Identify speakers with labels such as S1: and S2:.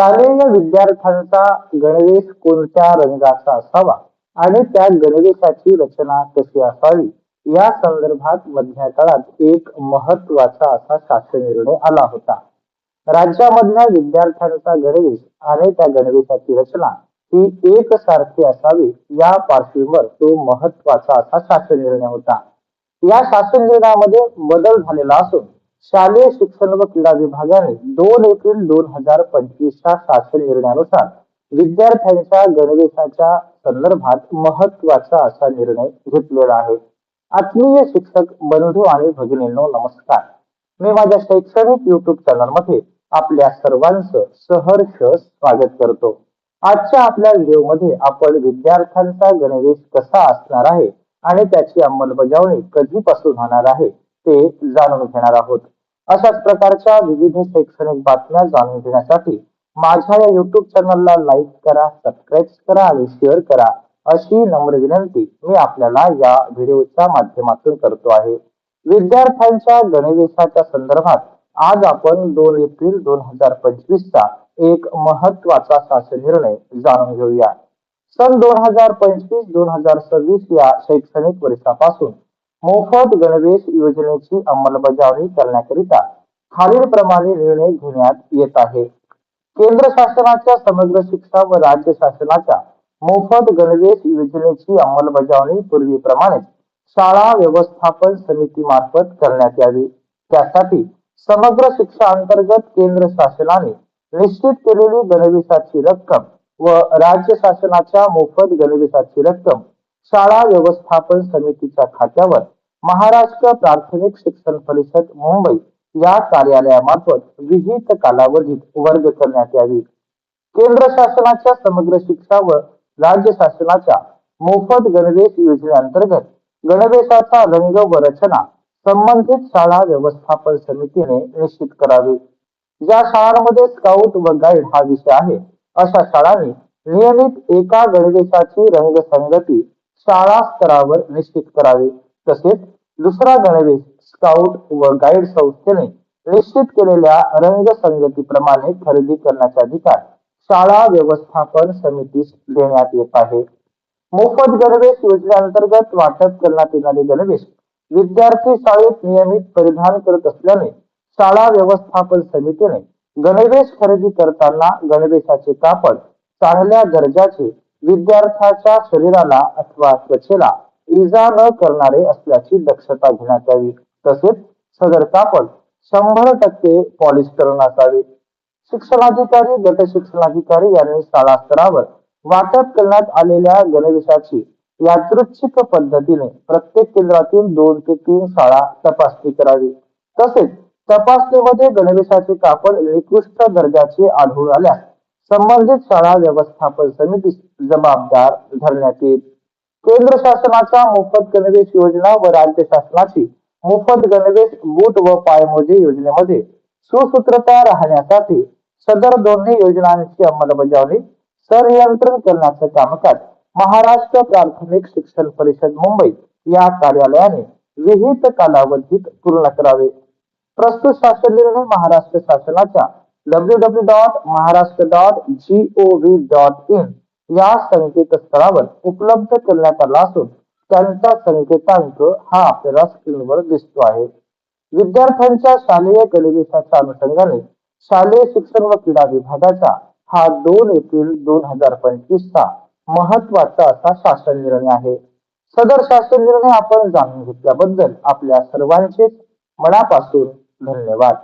S1: शालेय विद्यार्थ्यांचा गणवेश कोणत्या रंगाचा असावा आणि त्या गणवेशाची रचना कशी असावी? या संदर्भात मधल्या काळात एक महत्त्वाचा असा शासन निर्णय आला होता. राज्यामधल्या विद्यार्थ्यांचा गणवेश आणि त्या गणवेशाची रचना ही एकसारखी असावी या पार्श्वभूमीवर तो महत्त्वाचा असा शासन निर्णय होता. या शासन निर्णयामध्ये बदल झालेला असून शालेय शिक्षण व क्रीडा विभागाने दोन एप्रिल दोन हजार पंचवीसच्या शासन निर्णयानुसार विद्यार्थ्यांच्या गणवेशाच्या संदर्भात महत्त्वाचा असा निर्णय घेतलेला आहे. आत्मीय शिक्षक बंधू आणि भगिनींनो नमस्कार. मी माझ्या शैक्षणिक युट्यूब चॅनलमध्ये आपल्या सर्वांचं सहर्ष स्वागत करतो. आजच्या आपल्या व्हिडिओमध्ये आपण विद्यार्थ्यांचा गणवेश कसा असणार आहे आणि त्याची अंमलबजावणी कधीपासून होणार आहे ते जाणून घेणार आहोत. अशाच प्रकारच्या विविध शैक्षणिक बातम्या जाणून घेण्यासाठी माझ्या या युट्यूब चॅनलला लाईक करा सबस्क्राईब करा आणि शेअर करा अशी नम्र विनंती मी आपल्याला या व्हिडिओच्या माध्यमातून करतो आहे. विद्यार्थ्यांच्या गणवेशाच्या संदर्भात आज आपण दोन एप्रिल दोन हजार पंचवीस चा एक महत्त्वाचा शासन निर्णय जाणून घेऊया. सन दोन हजार पंचवीस दोन हजार सव्वीस या शैक्षणिक वर्षापासून मोफत गणवेश योजनेची अंमलबजावणी करण्याकरिता खालीलप्रमाणे निर्णय घेण्यात येत आहे. केंद्र शासनाच्या समग्र शिक्षा व राज्य शासनाच्या मोफत गणवेश योजनेची अंमलबजावणी पूर्वीप्रमाणे शाळा व्यवस्थापन समिती मार्फत करण्यात यावी. त्यासाठी समग्र शिक्षा अंतर्गत केंद्र शासनाने निश्चित केलेली गणवेशाची रक्कम व राज्य शासनाच्या मोफत गणवेशाची रक्कम शाळा व्यवस्थापन समितीच्या खात्यावर महाराष्ट्र प्राथमिक शिक्षण परिषद मुंबई या कार्यालयामार्फत विहित कालावधीत वर्ग करण्यात यावी. केंद्र शासनाच्या समग्र शिक्षा व राज्य शासनाच्या मोफत गणवेश योजनेअंतर्गत गणवेशाचा रंग व रचना संबंधित शाळा व्यवस्थापन समितीने निश्चित करावी. ज्या शाळांमध्ये स्काउट व गाईड हा विषय आहे अशा शाळांनी नियमित एका गणवेशाची रंगसंगती शाळा स्तरावर निश्चित करावे. तसेच दुसरा गणवेश स्काउट व गाईड संस्थेने निश्चित केलेल्या रंगसंगतीप्रमाणे खरेदी करण्याचा अधिकार शाळा व्यवस्थापन समितीस देण्यात येत आहे. मोफत गणवेश योजनेअंतर्गत वाटप करण्यात येणारे गणवेश विद्यार्थी शाळेत नियमित परिधान करत असल्याने शाळा व्यवस्थापन समितीने गणवेश खरेदी करताना गणवेशाचे कापड चांगल्या दर्जाचे विद्यार्थ्याच्या शरीराला अथवा त्वचेला इजा न करणारे असल्याची दक्षता घेण्यात यावी. तसेच सदर कापड शंभर टक्के पॉलिस्टरन असावे शिक्षणाधिकारी गट शिक्षणाधिकारी यांनी शाळा स्तरावर वाटप करण्यात आलेल्या गणवेशाची यादृच्छिक पद्धतीने प्रत्येक केंद्रातील दोन ते तीन शाळा तपासणी करावी. तसेच तपासणीमध्ये गणवेशाचे कापड निकृष्ट दर्जाचे आढळून आल्यास संबंधित शाळा व्यवस्थापन समितीस जबाबदार धरण्यात येईल. केंद्र शासनाच्या मोफत गणवेश योजना व राज्य शासनाची मोफत गणवेश बूट व पायमोजे योजनेमध्ये सुसूत्रता राहण्यासाठी सदर दोन्ही योजनांची अंमलबजावणी संनियंत्रण करण्याचं कामकाज महाराष्ट्र प्राथमिक शिक्षण परिषद मुंबई या कार्यालयाने विहित कालावधीत पूर्ण करावे. प्रस्तुत शासन निर्णय महाराष्ट्र शासनाच्या W W dot Maharashtra dot G O V dot in या संकेतस्थळावर उपलब्ध करण्यात आला असून त्यांचा संकेतांक हा आपल्याला स्क्रीनवर दिसतो आहे. विद्यार्थ्यांच्या शालेय गणवेशाच्या अनुषंगाने शालेय शिक्षण व क्रीडा विभागाचा हा दोन एप्रिल दोन हजार पंचवीस चा महत्त्वाचा असा शासन निर्णय आहे. सदर शासन निर्णय आपण जाणून घेतल्याबद्दल आपल्या सर्वांचे मनापासून धन्यवाद.